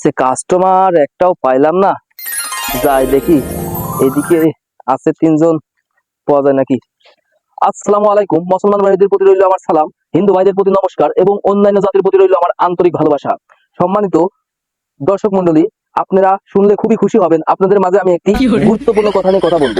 সে customer একটাও পাইলাম না। যাই দেখি এদিকে আছে তিনজন পাওয়া যায় নাকি? আসসালামু আলাইকুম মুসলমান ভাইদের প্রতি রইল আমার সালাম হিন্দু ভাইদের প্রতি নমস্কার এবং অন্যান্য জাতির প্রতি রইল আমার আন্তরিক ভালোবাসা। সম্মানিত দর্শক মন্ডলী আপনারা শুনলে খুবই খুশি হবেন। আপনাদের মাঝে আমি একটি গুরুত্বপূর্ণ কথা নিয়ে কথা বলব।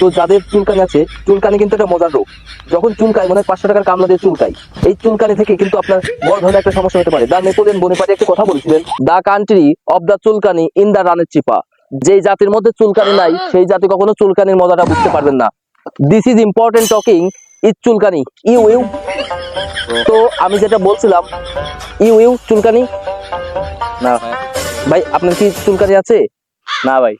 তো যাদের চুলকানি আছে চুলকানি কিন্তু একটা মজার রোগ যখন চুলকায় মনে হয় পাঁচশো টাকার কামলা দিয়ে চুলকায়। এই চুলকানি থেকে কিন্তু আপনার বড় ধরনের একটা সমস্যা হতে পারে। দা নেপোলিয়ন বনিপাটি একটা কথা বলছিলেন দা কান্ট্রি অফ দা চুলকানি ইন দা রানের চিপা। যেই জাতির মধ্যে চুলকানি নাই সেই জাতি কখনো চুলকানির মজাটা বুঝতে পারবেন না। This is important talking is চুলকানি ইউ ইউ। তো আমি যেটা বলছিলাম ইউ ইউ চুলকানি? না ভাই আপনার কি চুলকানি আছে? না ভাই।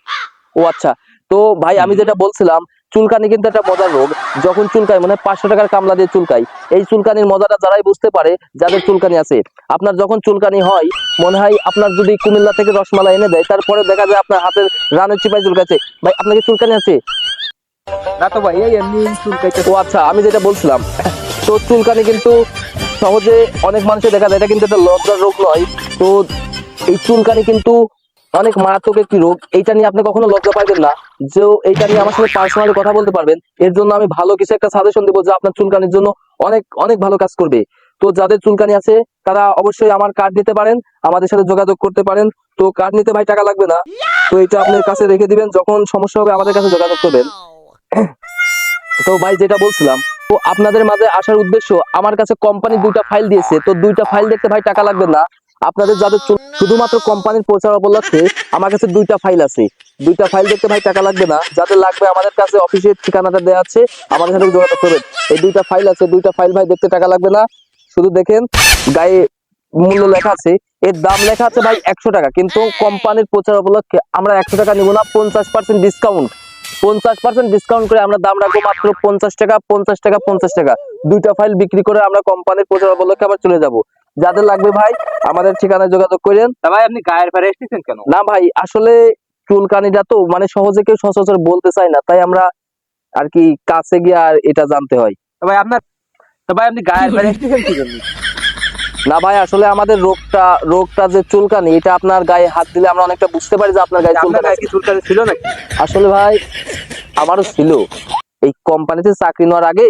ও আচ্ছা তো ভাই আমি যেটা বলছিলাম চুলকানি কিন্তু একটা মজার রোগ। যখন চুলকায় মানে পাঁচশো টাকার কামলা দিয়ে চুলকায় এই চুলকানির মজাটা যারাই বুঝতে পারে যাদের চুলকানি আছে আপনার যখন চুলকানি হয় মনে হয় আপনার যদি কুমিল্লা থেকে রসমালাই এনে দেয় তারপরে দেখা যায় আপনার হাতের রানের চিপায় চুলকাচ্ছে। ভাই আপনার কি চুলকানি আছে? না তো ভাই এমনি চুলকাইতে ও আচ্ছা আমি যেটা বলছিলাম তো চুলকানি কিন্তু সহজে অনেক মানুষের দেখা যায় এটা কিন্তু একটা লজ্জার রোগ নয়। তো এই চুলকানি কিন্তু অনেক মারাত্মক একটি রোগ। এইটা নিয়ে আপনি কখনো লজ্জা পাইবেন না। যে এইটা নিয়ে আমার সাথে পার্সোনালি কথা বলতে পারবেন। এর জন্য আমি ভালো কিছু একটা সাজেশন দেবো যে আপনার চুলকানির জন্য অনেক অনেক ভালো কাজ করবে। তো যাদের চুলকানি আছে, তারা অবশ্যই আমার কার্ড নিতে পারেন, আমাদের সাথে যোগাযোগ করতে পারেন। তো কার্ড নিতে ভাই টাকা লাগবে না। তো এটা আপনার কাছে রেখে দিবেন, যখন সমস্যা হবে আমাদের কাছে যোগাযোগ করবেন। তো ভাই যেটা বলছিলাম, তো আপনাদের মাঝে আসার উদ্দেশ্য, আমার কাছে কোম্পানি দুইটা ফাইল দিয়েছে। তো দুইটা ফাইল দেখতে ভাই টাকা লাগবে না। আপনাদের যাদের শুধুমাত্র কোম্পানির প্রচার উপলক্ষে আমার কাছে দুইটা ফাইল আছে। দুইটা ফাইল দেখতে ভাই টাকা লাগবে না যাদের লাগবে আমাদের কাছে অফিসের ঠিকানাটা দেওয়া আছে আমাদের সাথে যোগাযোগ করবেন। এই দুইটা ফাইল আছে দুইটা ফাইল ভাই দেখতে টাকা লাগবে না। শুধু দেখেন গায়ে মূল্য লেখা আছে এর দাম লেখা আছে ভাই একশো টাকা কিন্তু কোম্পানির প্রচার উপলক্ষে আমরা একশো টাকা নিব না পঞ্চাশ পার্সেন্ট ডিসকাউন্ট পঞ্চাশ পার্সেন্ট ডিসকাউন্ট করে আমরা দাম রাখব মাত্র পঞ্চাশ টাকা পঞ্চাশ টাকা পঞ্চাশ টাকা। দুইটা ফাইল বিক্রি করে আমরা কোম্পানির প্রচার উপলক্ষে আবার চলে যাব। যাদের লাগবে ভাই আমাদের ঠিকানায় যোগাযোগ করেন। ভাই আপনি গায়ের পরে এসেছেন কেন? না ভাই আসলে চুলকানিটা তো মানে সহজে কেউ সচরাচর বলতে চায় না তাই আমরা আর কি কাছে গিয়ে আর এটা জানতে হয়। ভাই আপনার তা ভাই আপনি গায়ের পরে এসেছেন কি জন্য না ভাই আসলে আমাদের রোগটা রোগটা যে চুলকানি এটা আপনার গায়ে হাত দিলে আমরা অনেকটা বুঝতে পারি যে আপনার গায়ে আপনার চুলকানি চুলকানি ছিল নাকি? আসলে ভাই আমারও ছিল। এই কোম্পানিতে চাকরি নেওয়ার আগে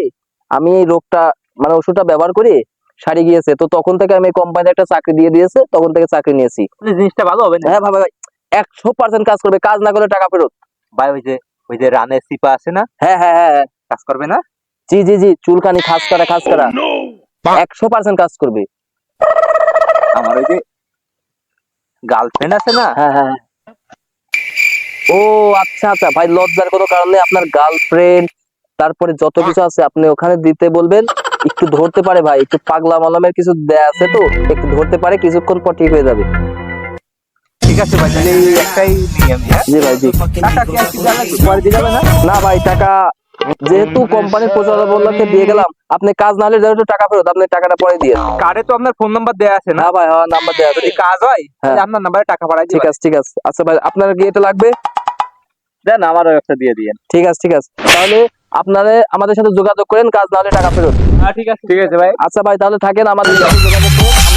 আমি এই রোগটা মানে ওষুধটা ব্যবহার করে সারি গিয়েছে। তো তখন থেকে আমি কোম্পানিতে একটা চাকরি দিয়ে দিয়েছে তখন থেকে চাকরি নিয়েছি। জিনিসটা ভালো হবে হ্যাঁ ভাই ভাই একশো পার্সেন্ট কাজ করবে কাজ না করলে টাকা ফেরত। ভাই ওই যে ওই যে রানের সিপা আছে না? হ্যাঁ হ্যাঁ হ্যাঁ হ্যাঁ। কাজ করবে না? জি জি জি চুলকানি খাস করা খাস করা। একশো পার্সেন্ট কাজ করবে। আমার ওই যে গার্লফ্রেন্ড আছে না? হ্যাঁ হ্যাঁ হ্যাঁ। ও আচ্ছা আচ্ছা। ভাই লজ্জার কোনো কারণে আপনার গার্লফ্রেন্ড তারপরে যত কিছু আছে আপনি ওখানে দিতে বলবেন। একটু ধরতে পারে ভাই একটু পাগলা মালামের কিছু দেয়া আছে তো একটু ধরতে পারে কিছুক্ষণ পর ঠিক হয়ে যাবে। ঠিক আছে ভাই তাহলে একটাই নিয়ে আমি হ্যাঁ? জি ভাই জি। টাকা কি আর পরে দিয়ে যাবে না? না ভাই টাকা যেহেতু কোম্পানির প্রচারণাকে দিয়ে গেলাম আপনি কাজ না হলে যেহেতু টাকা ফেরত আপনি টাকাটা পরে দিয়ে কার্ডে তো আপনার ফোন নাম্বার আছে না? ভাই হ্যাঁ নাম্বার আছে। কাজ হয় আপনার নাম্বারে টাকা পাঠাই ঠিক আছে ঠিক আছে। আচ্ছা ভাই আপনার কি এটা লাগবে? দেন আমারও একটা দিয়ে দিয়ে ঠিক আছে ঠিক আছে। তাহলে আপনারা আমাদের সাথে যোগাযোগ করেন কাজ না হলে টাকা ফেরত। হ্যাঁ ঠিক আছে। ঠিক আছে ভাই। আচ্ছা ভাই তাহলে থাকেন আমাদের যোগাযোগ করুন।